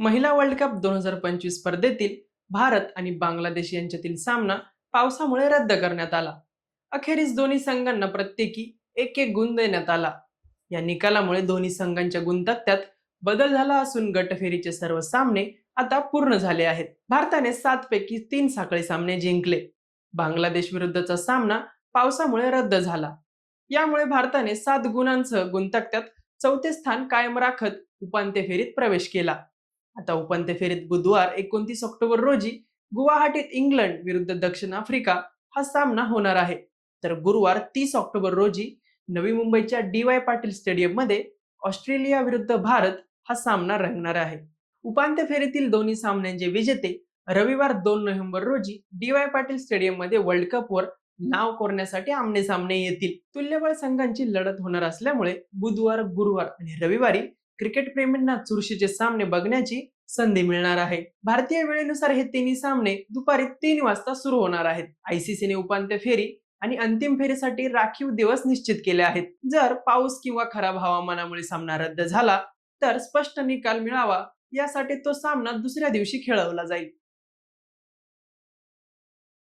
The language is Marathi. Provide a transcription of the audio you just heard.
महिला वर्ल्ड कप दोन हजार पंचवीस स्पर्धेतील भारत आणि बांगलादेश यांच्यातील सामना पावसामुळे रद्द करण्यात आला. अखेरीस दोन्ही संघांना प्रत्येकी एक एक गुण देण्यात आला. या निकालामुळे दोन्ही संघांच्या गुणतक्त्यात बदल झाला असून गटफेरीचे सर्व सामने आता पूर्ण झाले आहेत. भारताने सात पैकी तीन साखळी सामने जिंकले. बांगलादेश विरुद्धचा सामना पावसामुळे रद्द झाला. यामुळे भारताने सात गुणांसह गुणतक्त्यात चौथे स्थान कायम राखत उपांत्य फेरीत प्रवेश केला. आता उपांत्य फेरीत बुधवार एकोणतीस ऑक्टोबर रोजी गुवाहाटीत इंग्लंड विरुद्ध दक्षिण आफ्रिका हा सामना होणार आहे. तर गुरुवार तीस ऑक्टोबर रोजी नवी मुंबईच्या डी वाय पाटील स्टेडियममध्ये ऑस्ट्रेलिया विरुद्ध भारत हा सामना रंगणार आहे. उपांत्य फेरीतील दोन्ही सामन्यांचे विजेते रविवार दोन नोव्हेंबर रोजी डी वाय पाटील स्टेडियममध्ये वर्ल्ड कपवर नाव कोरण्यासाठी आमने सामने येतील. तुल्यबळ संघांची लढत होणार असल्यामुळे बुधवार गुरुवार आणि रविवारी क्रिकेट प्रेमींना चुरशीचे सामने बघण्याची संधी मिळणार आहे. भारतीय वेळेनुसार हे तिन्ही सामने दुपारी तीन वाजता सुरू होणार आहेत. आयसीसीने उपांत्य फेरी आणि अंतिम फेरीसाठी राखीव दिवस निश्चित केले आहेत. जर पाऊस किंवा खराब हवामानामुळे सामना रद्द झाला तर स्पष्ट निकाल मिळावा यासाठी तो सामना दुसऱ्या दिवशी खेळवला जाईल.